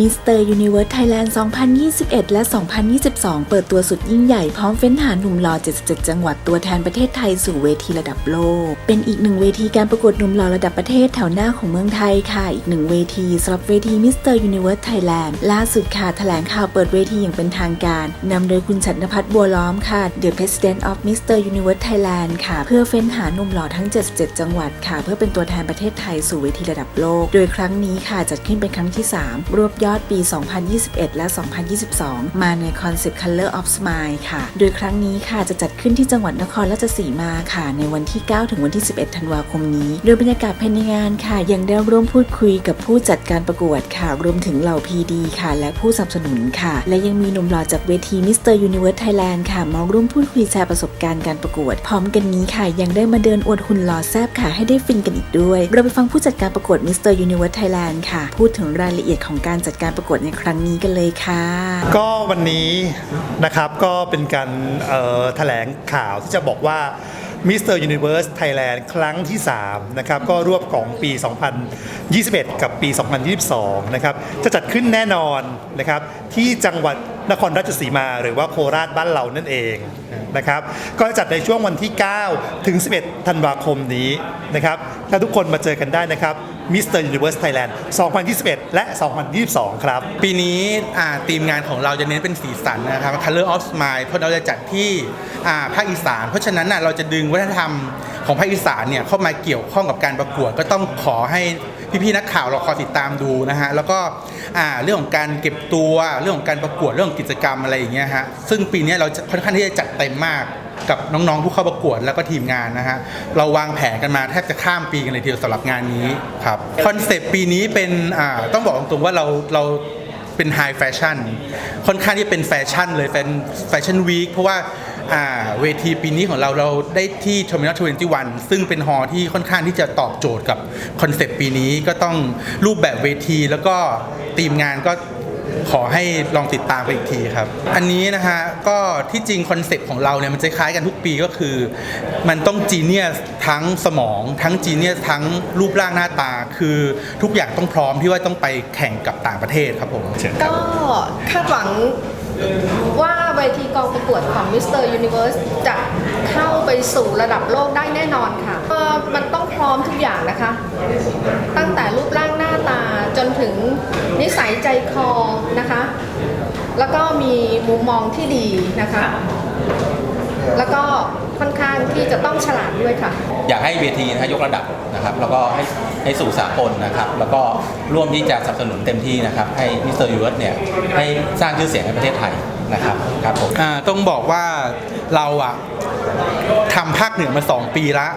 Mr. Universe Thailand 2021 และ 2022 เปิดตัวสุดยิ่งใหญ่พร้อมเฟ้นหาหนุ่มหล่อ 77 จังหวัดตัวแทนประเทศไทยสู่เวทีระดับโลก เป็นอีกหนึ่งเวทีการประกวดหนุ่มหล่อระดับประเทศแถวหน้าของเมืองไทยค่ะ อีกหนึ่งเวทีสำหรับเวที Mr. Universe Thailand ล่าสุดค่ะแถลงข่าวเปิดเวทีอย่างเป็นทางการนำโดยคุณฉันนภัทรบัวล้อมค่ะ The President of Mr. Universe Thailand ค่ะ เพื่อเฟ้นหาหนุ่มหล่อทั้ง 77 จังหวัดค่ะ เพื่อเป็นตัวแทนประเทศไทยสู่เวทีระดับโลก โดยครั้งนี้ค่ะจัดขึ้นเป็นครั้งที่ 3 รวบยอดปี 2021 และ 2022 มาในคอนเซปต์ Color of Smile ค่ะ โดยครั้งนี้ค่ะจะจัดขึ้นที่จังหวัดนครราชสีมาค่ะ ในวันที่ 9 ถึงวันที่ 11 ธันวาคมนี้ โดยบรรยากาศภายในงานค่ะยังได้ร่วมพูดคุยกับผู้จัดการประกวดค่ะ รวมถึงเหล่า PD ค่ะ และผู้สนับสนุนค่ะ และยังมีหนุ่มหล่อจากเวที Mr. Universe Thailand ค่ะมาร่วมพูดคุยแชร์ประสบการณ์การประกวด พร้อมกันนี้ค่ะ ยังได้มาเดินอวดหุ่นหล่อแซบค่ะ ให้ได้ฟินกันอีกด้วย เราไปฟังผู้จัดการประกวด Mr. Universe Thailand ค่ะ พูดถึงรายละเอียดของการจัดการประกวดในครั้งนี้กันเลยค่ะ ก็วันนี้นะครับก็เป็นการแถลงข่าวที่จะบอกว่า Mr. Universe Thailand ครั้งที่ 3 นะครับ ก็รวบของปี 2021 กับปี 2022 นะครับ จะจัดขึ้นแน่นอนนะครับ ที่จังหวัดนครราชสีมาหรือว่าโคราชบ้านเรานั่นเองนะครับ ก็จัดในช่วงวันที่ 9 ถึง 11 ธันวาคมนี้นะครับ ถ้าทุกคนมาเจอกันได้นะครับ Mr. Universe Thailand 2021 และ 2022 ครับ ปีนี้อ่าทีมงานของเราจะเน้นเป็นสีสันนะครับ Color of Smile เพราะเราจะจัดที่อ่าภาคอีสาน เพราะฉะนั้นน่ะเราจะดึงวัฒนธรรมของภาคอีสานเนี่ยเข้ามาเกี่ยวข้องกับการประกวดก็ต้องขอให้พี่ๆนักข่าวเราคอยติดตามดูนะฮะแล้วก็อ่าเรื่องของการเก็บตัวเรื่องของการประกวดเรื่องของกิจกรรมอะไรอย่างเงี้ยฮะซึ่งปีนี้เราจะค่อนข้างที่จะจัดเต็มมาก กับน้องๆผู้เข้าประกวดแล้วก็ทีมงานนะฮะเราวางแผนกันมาแทบจะข้ามปีกันเลยทีเดียวสำหรับงานนี้ครับคอนเซปต์ปีนี้เป็นอ่าต้องบอกตรงๆว่าเราเราเป็นไฮแฟชั่นค่อนข้างที่เป็นแฟชั่นเลยเป็นแฟชั่นวีคเพราะว่าอ่าเวทีปีนี้ของเราเราได้ที่ Terminal 21ซึ่งเป็นฮอลล์ที่ค่อนข้างที่จะตอบโจทย์กับคอนเซปต์ปีนี้ก็ต้องรูปแบบเวทีแล้วก็ทีมงานก็ ขอให้ลองติดตามไปอีกทีครับ อันนี้นะฮะก็ที่จริงคอนเซปต์ของเราเนี่ยมันจะคล้ายกันทุกปีก็คือ มันต้องจีเนียสทั้งสมอง ทั้งจีเนียสทั้งรูปร่างหน้าตา คือทุกอย่างต้องพร้อมที่ว่าต้องไปแข่งกับต่างประเทศครับผมก็คาดหวังว่าเวทีกองประกวดของ Mr. Universe จะเข้าไปสู่ระดับโลกได้แน่นอนค่ะเอ่อมันต้องพร้อมทุกอย่างนะคะ ตั้งแต่รูปร่างหน้าตาจนถึง นิสัยใจคอนะคะ แล้วก็มีมุมมองที่ดีนะคะ แล้วก็ค่อนข้างที่จะต้องฉลาดด้วยค่ะ อยากให้เวทีนะฮะยกระดับนะครับ แล้วก็ให้ให้สู่สากลนะครับ แล้วก็ร่วมที่จะสนับสนุนเต็มที่นะครับ ให้มิสเตอร์ยูเวิร์สเนี่ยให้สร้างชื่อเสียงให้ประเทศไทยนะครับครับผมอ่าต้องบอกว่าเราอะทำภาคเหนือมา 2 ปีละ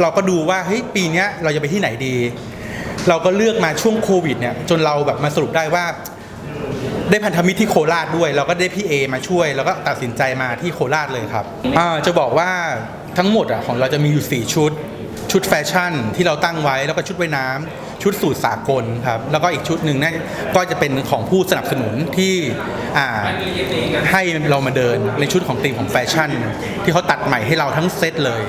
เราก็ดูว่าเฮ้ยปีเนี้ยเราจะไปที่ไหนดี เราก็เลือกมาช่วงโควิดเนี่ยจนเราแบบมาสรุปได้ว่า ได้พันธมิตรที่โคราชด้วย เราก็ได้พี่เอมาช่วย แล้วก็ตัดสินใจมาที่โคราชเลยครับอ่าจะบอกว่าทั้งหมดอะของเราจะมีอยู่ 4 ชุด ชุดแฟชั่นที่เราตั้งไว้แล้วก็ชุดว่ายน้ำชุดสูตรสากลครับแล้วก็อีกชุดหนึ่งนั่นก็จะเป็นของผู้สนับสนุนที่อ่าให้เรามาเดินในชุดของธีมของแฟชั่น ที่เขาตัดใหม่ให้เราทั้งเซตเลย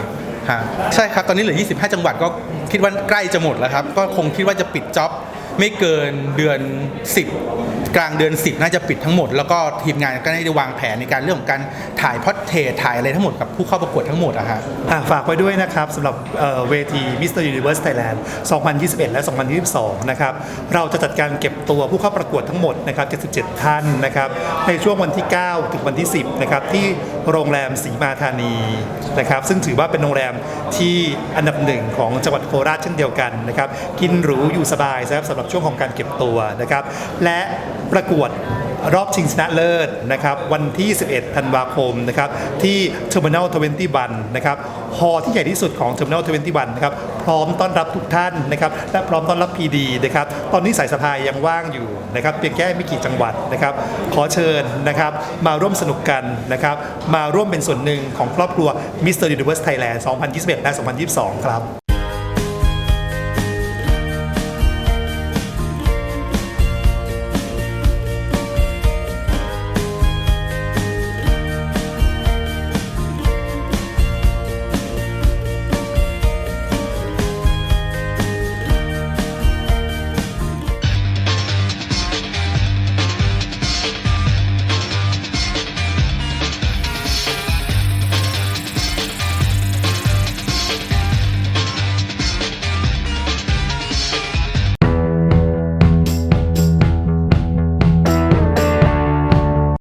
ฮะใช่ครับตอนนี้เหลือ 25 จังหวัดก็ คิดว่าใกล้จะหมดแล้วครับ ก็คงคิดว่าจะปิดจ็อบ ไม่เกินเดือน 10 กลางเดือน 10 น่าจะปิดทั้งหมด แล้วก็ทีมงานก็ได้วางแผนในการเรื่องของการถ่ายพอดเทรถ่ายอะไรทั้งหมดกับผู้เข้าประกวดทั้งหมดอะฮะอะฝากไว้ด้วยนะครับสำหรับเอ่อเวที Mr. Universe Thailand 2021 และ 2022 นะครับ เราจะจัดการเก็บตัวผู้เข้าประกวดทั้งหมดนะครับ 77 ท่านนะครับ ในช่วงวันที่ 9 ถึงวันที่ 10 นะครับ ที่โรงแรมศรีมาธานีนะครับ ซึ่งถือว่าเป็นโรงแรมที่อันดับหนึ่งของจังหวัดโคราชเช่นเดียวกันนะครับ กินหรูอยู่สบายนะครับสำหรับช่วงของการเก็บตัวนะครับ และประกวดรอบชิงชนะเลิศนะครับ วันที่ 11 ธันวาคมนะครับ ที่ Terminal 21นะครับฮอที่ใหญ่ที่สุดของ Terminal 21นะครับ พร้อมต้อนรับทุกท่านนะครับ และพร้อมต้อนรับ PD นะครับ ตอนนี้สายสะพายยังว่างอยู่นะครับ เพียงแค่ไม่กี่จังหวัดนะครับ ขอเชิญนะครับ มาร่วมสนุกกันนะครับ มาร่วมเป็นส่วนหนึ่งของครอบครัว Mr. Universe Thailand 2021 และ 2022 ครับ